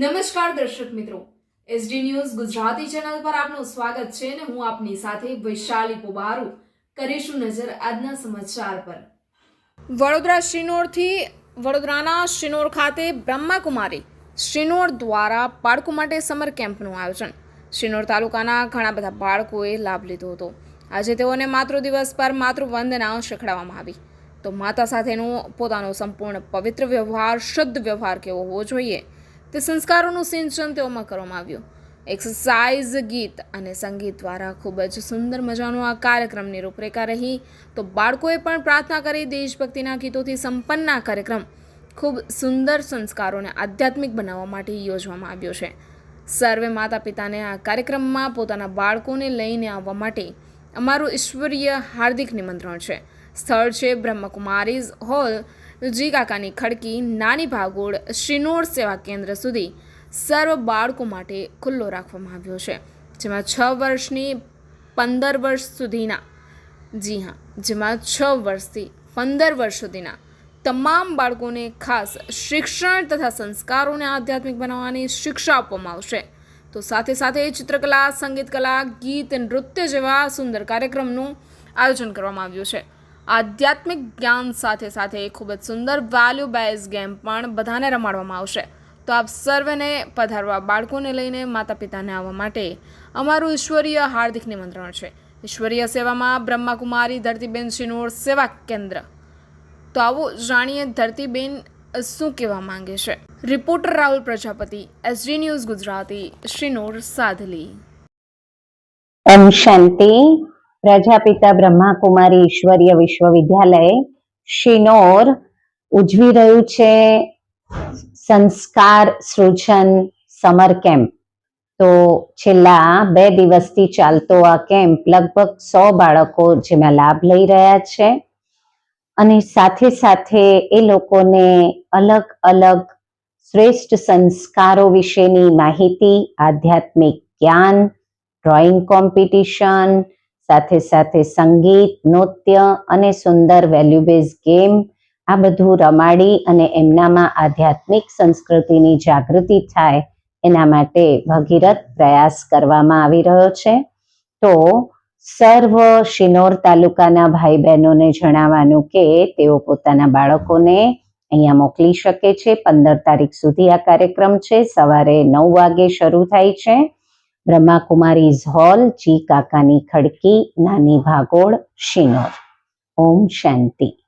નમસ્કાર દર્શક મિત્રો. એસડી ન્યૂઝ ગુજરાતી ચેનલ પર આપનું સ્વાગત છે અને હું આપની સાથે વૈશાલી પોબારુ કરીશું નજર આજના સમાચાર પર. વડોદરા શ્રીનોરથી વડોદરાના શ્રીનોર ખાતે બ્રહ્માકુમારી શ્રીનોર દ્વારા બાળકો માટે સમર કેમ્પનું આયોજન. શ્રીનોર તાલુકાના ઘણા બધા બાળકોએ લાભ લીધો હતો. આજે તેઓને માતૃ દિવસ પર માતૃવંદના શીખડાવવામાં આવી. તો માતા સાથેનો પોતાનો સંપૂર્ણ પવિત્ર વ્યવહાર, શુદ્ધ વ્યવહાર કેવો હોવો જોઈએ? તે સંસ્કારોનું સિંચન તેઓમાં કરવામાં આવ્યું. એક્સરસાઇઝ ગીત અને સંગીત દ્વારા ખૂબ જ સુંદર મજાનો આ કાર્યક્રમની રૂપરેખા રહી. તો બાળકોએ પણ પ્રાર્થના કરી, દેશભક્તિના ગીતોથી સંપન્ન આ કાર્યક્રમ ખૂબ સુંદર સંસ્કારોને આધ્યાત્મિક બનાવવા માટે યોજવામાં આવ્યો છે. સર્વે માતા પિતાને આ કાર્યક્રમમાં પોતાના બાળકોને લઈને આવવા માટે અમારું ઈશ્વરીય હાર્દિક નિમંત્રણ છે. સ્થળ છે બ્રહ્મકુમારીઝ હોલ જી કાકાની ખડકી, નાની ભાગોળ, શ્રીનોર સેવા કેન્દ્ર સુધી સર્વ બાળકો માટે ખુલ્લો રાખવામાં આવ્યો છે, જેમાં છ વર્ષની પંદર વર્ષ સુધીના, જી હા, જેમાં છ વર્ષથી પંદર વર્ષ સુધીના તમામ બાળકોને ખાસ શિક્ષણ તથા સંસ્કારોને આધ્યાત્મિક બનાવવાની શિક્ષા આપવામાં આવશે. તો સાથે સાથે ચિત્રકલા, સંગીત કલા, ગીત, નૃત્ય જેવા સુંદર કાર્યક્રમનું આયોજન કરવામાં આવ્યું છે. આધ્યાત્મિક જ્ઞાન સાથે સાથે ખૂબ જ સુંદર વેલ્યુ બેઝ ગેમ પણ બધાને રમાડવામાં આવશે. તો આપ સર્વેને પધારવા બાળકોને લઈને માતા પિતાને આવવા માટે અમારું ઈશ્વરીય હાર્દિક નિમંત્રણ છે. ઈશ્વરીય સેવામાં બ્રહ્માકુમારી ધરતીબેન શિનોર સેવા કેન્દ્ર. તો આવો જાણીએ ધરતીબેન શું કહેવા માંગે છે. Reporter Rahul Prajapati SG news Gujarati Shinor Sadhli. ઓમ શાંતિ. પ્રજાપિતા બ્રહ્માકુમારી ઈશ્વરીય વિશ્વવિદ્યાલય શિનોર ઉજવી રહ્યું છે સંસ્કાર સૃજન સમર કેમ્પ. તો છેલ્લા બે દિવસથી ચાલતો આ કેમ્પ લગભગ સો બાળકો જેમાં લાભ લઈ રહ્યા છે અને સાથે સાથે એ લોકોને અલગ અલગ શ્રેષ્ઠ સંસ્કારો વિશેની માહિતી, આધ્યાત્મિક જ્ઞાન, ડ્રોઈંગ કોમ્પિટિશન સાથે સાથે સંગીત, નૃત્ય અને સુંદર વેલ્યુબેઝ ગેમ, આ બધું રમાડી અને એમનામાં આધ્યાત્મિક સંસ્કૃતિની જાગૃતિ થાય, એના માટે ભગીરથ પ્રયાસ કરવામાં આવી રહ્યો છે. તો સર્વ શિનોર તાલુકાના ભાઈ બહેનોને જણાવવાનું કે તેઓ પોતાના બાળકોને અહીંયા મોકલી શકે છે. પંદર તારીખ સુધી આ કાર્યક્રમ છે. સવારે નવ વાગે શરૂ થાય છે. બ્રહ્માકુમારીઝ હોલ જી કાકાની ખડકી નાની ભાગોળ શિનોર. ઓમ શાંતિ.